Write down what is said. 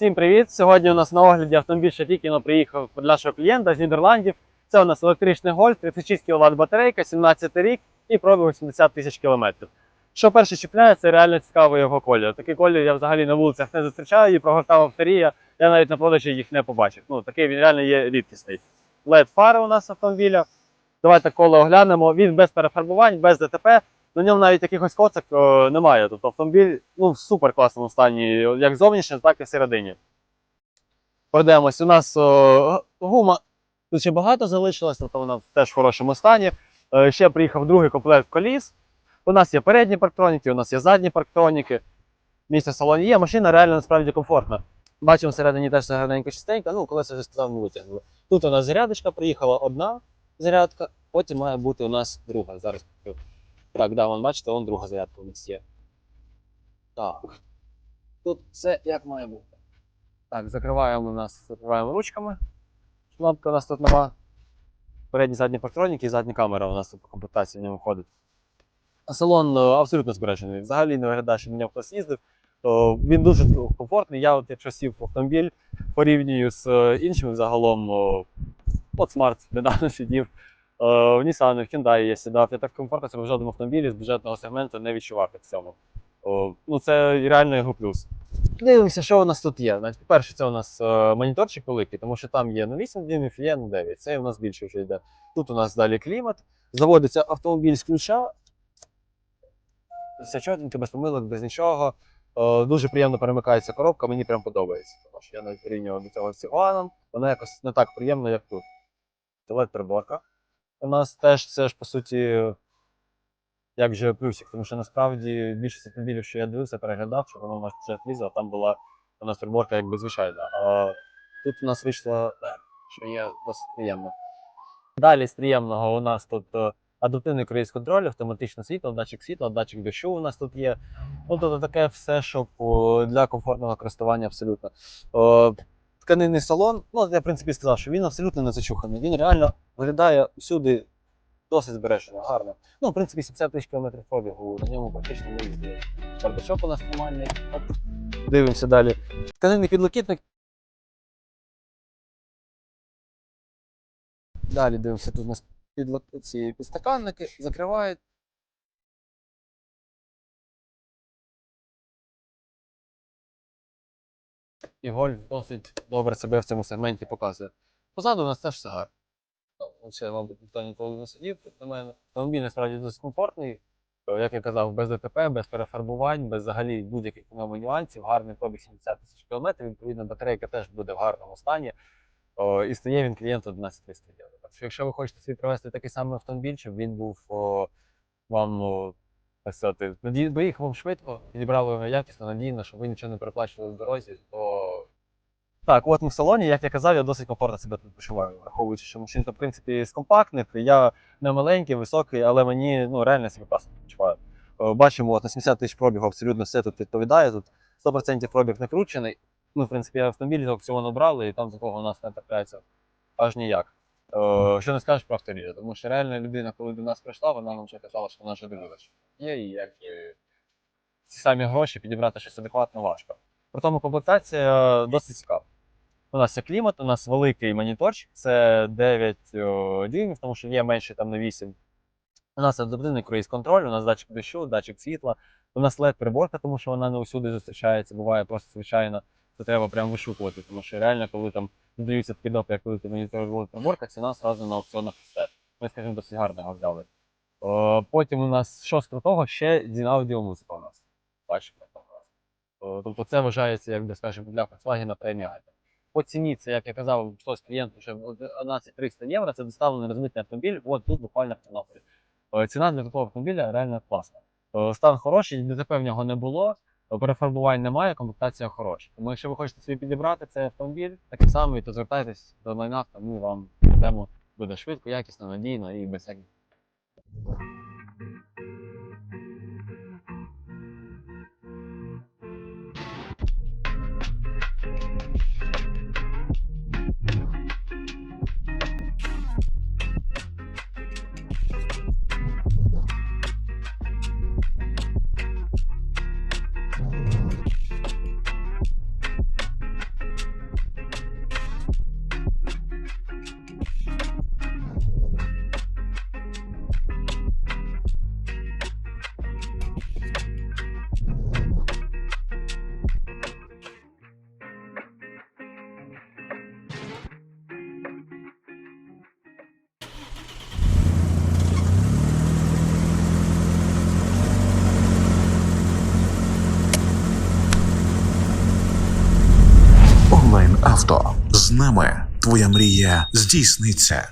Всім привіт! Сьогодні у нас на огляді автомобіль Шатікіно приїхав від нашого клієнта з Нідерландів. Це у нас електричний гольф, 36 кВт батарейка, 17 рік і пробіг 80 тисяч кілометрів. Що перше чіпляє, це реально цікавий його колір. Такий колір я взагалі на вулицях не зустрічаю і прогортав авторія. Я навіть на продажі їх не побачив. Ну, такий він реально є рідкісний. led фари у нас автомобіля. Давайте коло оглянемо. Він без перефарбувань, без ДТП. На ньому навіть якихось коцок е, немає. Тобто автомобіль ну, в супер класному стані, як зовнішньо, так і всередині. Пройдемось. У нас о, гума тут ще багато залишилось, тобто вона теж в хорошому стані. Е, ще приїхав другий комплект коліс. У нас є передні парктроніки, у нас є задні парктроніки. Місце в салоні є, машина реально насправді комфортна. Бачимо всередині теж гарненько чистенько, ну, колеса вже сказав, витягнули. Тут у нас зарядочка, приїхала одна зарядка, потім має бути у нас друга. Зараз. Так, да, вон, бачите, вон друга зарядка у нас є. Так. Тут все як має бути. Так, закриваємо нас, закриваємо ручками. Лампка у нас тут нова. Передні задні парктроніки і задня камера у нас тут по комплектації в ньому входить. А салон е, абсолютно збережений. Взагалі не виглядає, що на ньому хтось їздив. То він дуже комфортний. Я, от, якщо сів в автомобіль, порівнюю з е, іншими загалом. От Smart недавно сидів. Е, В Nissan, в Hyundai я сідав. Я так комфортно себе в жодному автомобілі з бюджетного сегменту не відчував як в цьому. Ну, це реально його плюс. Дивимося, що у нас тут є. Значить, Перше, це у нас е, моніторчик великий, тому що там є на 8 дюймів, є на 9. Це у нас більше вже йде. Тут у нас далі клімат. Заводиться автомобіль з ключа. Все чотенько, без помилок, без нічого. Е, дуже приємно перемикається коробка, мені прям подобається. Тому що я навіть порівнював до цього з Тiguan, вона якось не так приємна, як тут. Це приборка. У нас теж це ж по суті як же плюсик, тому що насправді більшість автомобілів, що я дивився, переглядав, що воно в нас вже влізло, там була у нас приборка якби звичайна. А тут у нас вийшло, е, що є досить приємно. Далі з приємного у нас тут е, адаптивний круїз контроль, автоматичне світло, датчик світла, датчик дощу у нас тут є. Ну, тобто таке все, щоб для комфортного користування абсолютно. Тканинний салон, ну, я в принципі сказав, що він абсолютно не зачуханий. Він реально виглядає всюди досить збережено, гарно. Ну, в принципі, 70 тисяч кілометрів пробігу, на ньому практично не їздили. Бардачок у нас нормальний. Оп. Дивимося далі. Тканинний підлокітник. Далі дивимося, тут у нас підлок... ці підстаканники закривають. І Гольф досить добре себе в цьому сегменті показує. Позаду у нас теж все гарно. Ну, Ще, мабуть, ніхто ніколи не сидів на мене. Автомобіль насправді досить комфортний. Е, Як я казав, без ДТП, без перефарбувань, без взагалі будь-яких нюансів, гарний пробіг 70 тисяч кілометрів, відповідно, батарейка теж буде в гарному стані. О, і стає він клієнту 11 300 євро. Так що, якщо ви хочете собі привезти такий самий автомобіль, щоб він був о, вам, о, так сказати, наді- доїхав вам швидко, підібрали якісно, надійно, щоб ви нічого не переплачували в дорозі, то так, от ми в салоні, як я казав, я досить комфортно себе тут почуваю, враховуючи, що машинка, в принципі, з компактних, я не маленький, високий, але мені ну, реально себе класно почуваю. Е, Бачимо, от на 70 тисяч пробігу абсолютно все тут відповідає. Тут 100% пробіг накручений. Ну, в принципі, автомобіль з аукціону брали, і там такого у нас не трапляється аж ніяк. Е, Що не скажеш про авторію, тому що реально людина, коли до нас прийшла, вона нам вже казала, що вона вже дивилася. Є і як ці самі гроші підібрати щось адекватно важко. При тому комплектація досить цікава. У нас є клімат, у нас великий моніторчик, це 9 о, дюймів, тому що є менше там на 8. У нас адаптивний круїз контроль, у нас датчик дощу, датчик світла. У нас led приборка, тому що вона не усюди зустрічається, буває просто звичайно, це треба прям вишукувати. Тому що реально, коли там додаються такі допи, як коли ти монітор приборка, ціна одразу на аукціонах росте. Ми, скажімо, досить гарно його взяли. О, потім у нас що з крутого, ще дінаудіомузика у нас. Бачимо. О, Тобто це вважається, як би скажімо, для Volkswagen преміальним. По ціні, це, як я казав, хтось клієнту, що 11 300 євро це доставлений розмитний автомобіль, от тут буквально в Тернополі. Е, Ціна для такого автомобіля реально класна. Е, Стан хороший, ДТП в нього не було, перефарбувань немає, комплектація хороша. Тому якщо ви хочете собі підібрати цей автомобіль, такий самий, то звертайтесь до майна, тому вам тему буде швидко, якісно, надійно і без всяких. Нами твоя мрія здійсниться.